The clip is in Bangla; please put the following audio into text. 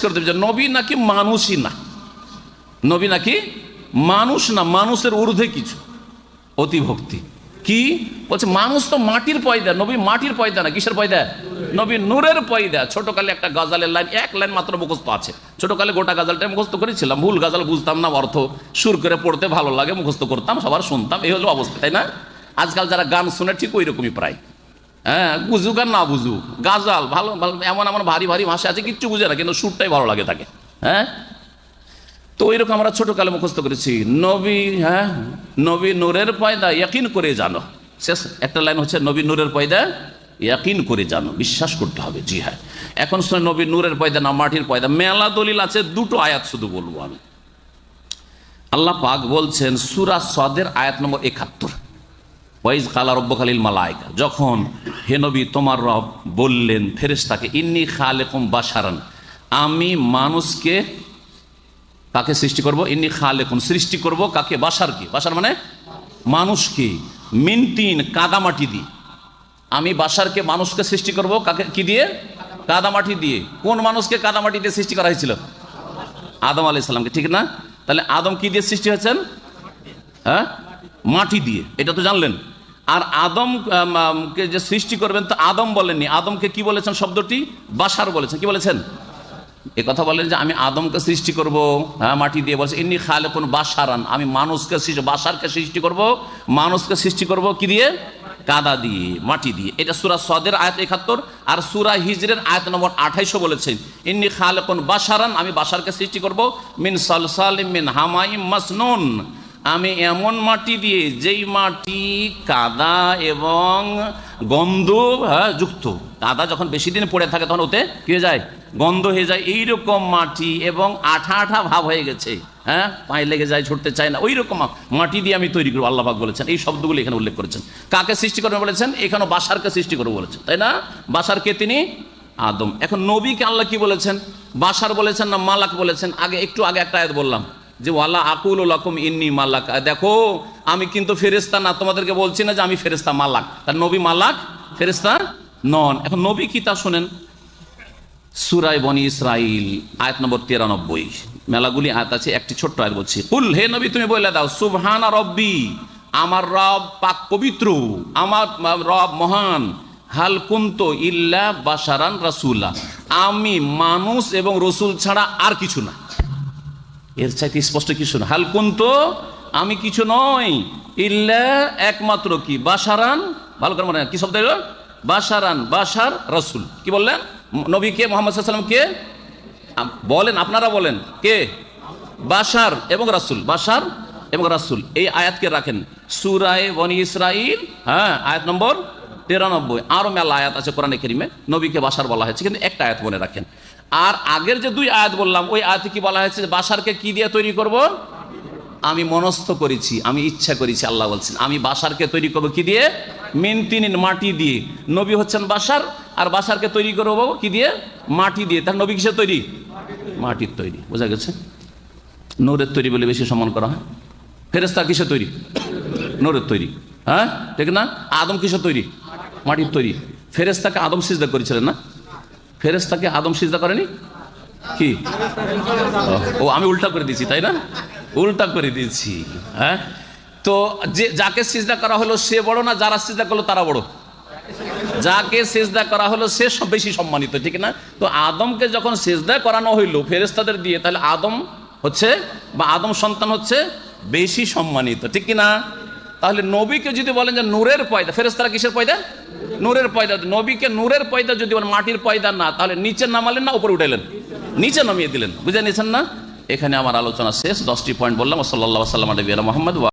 করে দেবে যে নবী নাকি মানুষই না। নবী নাকি মানুষ না, মানুষের ঊর্ধ্বে কিছু। অতিভক্তি কি? বলছে, মানুষ তো মাটির পয়দা, নবী মাটির পয়দা না, কিসের পয়দা? নবী নূরের পয়দা। ছোটকালে একটা গজালের লাইন, এক লাইন মাত্র মুখস্থ আছে। ছোটকালে গোটা গাজালটা মুখস্থ করেছিলাম, ভুল গাজাল বুঝতাম না, অর্থ সুর করে পড়তে ভালো লাগে, মুখস্থ করতাম, সবার শুনতাম, এই হলো অবস্থা, তাই না? আজকাল যারা গান শুনে ঠিক ওই রকমই প্রায়। হ্যাঁ বুঝুক আর না বুঝুক। গাজাল, ভালো ভালো, এমন এমন ভারী ভারী ভাষা আছে, কিচ্ছু বুঝে না, কিন্তু সুরটাই ভালো লাগে তাকে হ্যাঁ? তো ওইরকম আমরা ছোটকালে মুখস্থ করেছি, নবী হ্যাঁ নবী নূরের পয়দা ইয়াকিন করে জানো। শেষ, একটা লাইন হচ্ছে, নবী নূরের পয়দা ইয়াকিন করে জানো, বিশ্বাস করতে হবে, জি হ্যাঁ। এখন শুনে নবী নূরের পয়দা না, মাটির পয়দা, মেলা দলিল আছে, দুটো আয়াত শুধু বলব আমি। আল্লাহ পাক বলছেন, সুরা সদের আয়াত নম্বর একাত্তর। ওয়াইজ কালা রব্ব খালিল মালায়কা যখন হে নবী, তোমার রব বললেন, ফেরেশতাকে, ইন্নি খালেকুম বাসারান আমি মানুষকে কাকে সৃষ্টি করব? ইন্নি খালেকুন, সৃষ্টি করব কাকে? বাসার কি বাসার মানে মানুষকে। মিনতিন, কাদামাটি দিয়ে। আমি বাসারকে মানুষকে সৃষ্টি করব কাকে? কি দিয়ে? কাদামাটি দিয়ে। কোন মানুষকে কাদামাটি দিয়ে সৃষ্টি করা হয়েছিল? আদম আলাইহিস সালামকে, ঠিক না? তাহলে আদম কি দিয়ে সৃষ্টি হয়েছেন? হ্যাঁ? মাটি দিয়ে। এটা তো জানলেন। আর আদম আম, আম, কে যে সৃষ্টি করবেন তো আদম বলেননি। আদমকে কি বলেছেন শব্দটি? বাসার বলেছেন। কি বলেছেন? এ কথা বলেন যে আমি আদমকে সৃষ্টি করব হ্যাঁ মাটি দিয়ে বলছে এমনি খালে কোন বাসারান আমি মানুষকে সৃষ্টি বাসারকে সৃষ্টি করব মানুষকে সৃষ্টি করব কি দিয়ে? কাদা দিয়ে মাটি দিয়ে। এটা সুরা সদের আয়াত একাত্তর। আর সুরা হিজরের আয়াত নম্বর আঠাইশো বলেছেন ইন্নি খালে কোন বাসারান আমি বাসারকে সৃষ্টি করব মিন সালসাল মিন হামাই মাসনুন। আমি এমন মাটি দিয়ে, যেই মাটি কাদা এবং গন্ধ হ্যাঁ যুক্ত। কাদা যখন বেশি দিন পড়ে থাকে, তখন ওতে কি যায়? গন্ধ হয়ে যায়। এইরকম মাটি এবং আঠা আঠা ভাব হয়ে গেছে হ্যাঁ? পায়ে লেগে যায়, ছুটতে চায় না। ওই রকম মাটি দিয়ে আমি তৈরি করব আল্লাহাক বলেছেন। এই শব্দগুলো এখানে উল্লেখ করেছেন। কাকে সৃষ্টি করবেন বলেছেন? এখানে বাসারকে সৃষ্টি করব বলেছেন। তাই না? বাসারকে তিনি আদম। এখন নবীকে আল্লাহ কি বলেছেন? বাসার বলেছেন না মালাক বলেছেন? আগে, একটু আগে একটা আয়াত বললাম। যে ওয়াল্লাহ আকুল লাকুম ইন্নি মালাক। দেখো, আমি কিন্তু ফেরেস্তা না, তোমাদেরকে বলছি না যে, আমি ফেরেস্তা মালাক। তার নবী মালাক ফেরেস্তা নন। এখন নবী কি তা শোনেন? সুরাই বনি ইসরাইল, আয়াত নম্বর তিরানব্বই। মেলাগুলি আয়াত আছে, একটি ছোট্ট আয়াত বলছি। কুল, হে নবী, তুমি বলে দাও, সুবহানা রব্বি, আমার রব পাক পবিত্র, আমার রব মহান। হাল কুন্ত ইল্লা বাসারান রাসুল্লাহ আমি মানুষ এবং রসুল ছাড়া আর কিছু না। এর চাইতে স্পষ্ট কিছু না। হাল কুন্ত, আমি কিছু নই। ইল্লা একমাত্র কি? বাসারান ভালো করে মনে কি শব্দ বাসারান বাসার রসুল। কি বললেন? নবী কে? মোহাম্মদ কে? বলেন, আপনারা বলেন, কে? বাসার এবং রাসুল। বাসার এবং রাসুল। এই আয়াতকে রাখেন। সুরায় বনি ইসরাইল হ্যাঁ আয়াত নম্বর তিরানব্বই। আরও মেলা আয়াত আছে কোরআনে কেরিমে। নবীকে বাসার বলা হয়েছে, কিন্তু একটা আয়াত মনে রাখেন। আর আগের যে দুই আয়াত বললাম, ওই আয়াতে কি বলা হয়েছে বাসারকে কি দিয়ে তৈরি করব? আমি মনস্থ করেছি, আমি ইচ্ছা করেছি, আল্লাহ বলছেন। আমি বাসারকে তৈরি করব কি দিয়ে? মিন তিনিন মাটি দিয়ে। নবী হচ্ছেন বাসার, আর বাসারকে তৈরি করব কি দিয়ে? মাটি দিয়ে। তার নবী কিসে তৈরি? মাটির তৈরি। বোঝা গেছে? নূরের তৈরি বলে বেশি সম্মান করা হয়। ফেরেস্তা কিসে তৈরি? নূরের তৈরি। হ্যাঁ? ঠিক না? আদম কিসে তৈরি? মাটির তৈরি। ফেরেস্তাকে আদম সিজদা করেছিলেন না? ফেরেস্তাকে আদম সিজদা করেনি? কি? ও, আমি উল্টা করে দিয়েছি, তাই না? উল্টা করে দিয়েছি হ্যাঁ? তো যে, যাকে সিজদা করা হলো সে বড় না যারা সিজদা করল তারা বড়? যাকে সেজদা করা হলো সে সব বেশি সম্মানিত, ঠিক না? তো আদমকে যখন সেজদা করানো হইল ফেরেস্তাদের দিয়ে, তাহলে আদম হচ্ছে বা আদম সন্তান হচ্ছে বেশি সম্মানিত, ঠিক কি না? তাহলে নবীকে যদি বলেন যে নূরের পয়দা ফেরেস্তারা কিসের পয়দা? নূরের পয়দা, নবীকে নূরের পয়দা যদি মাটির পয়দা না, তাহলে নিচে নামালেন না, উপরে উঠাইলেন? নিচে নামিয়ে দিলেন। বুঝে নিয়েছেন না? এখানে আমার আলোচনা শেষ, দশটি পয়েন্ট বললাম। সাল্লাহ সাল্লাম মোহাম্মদ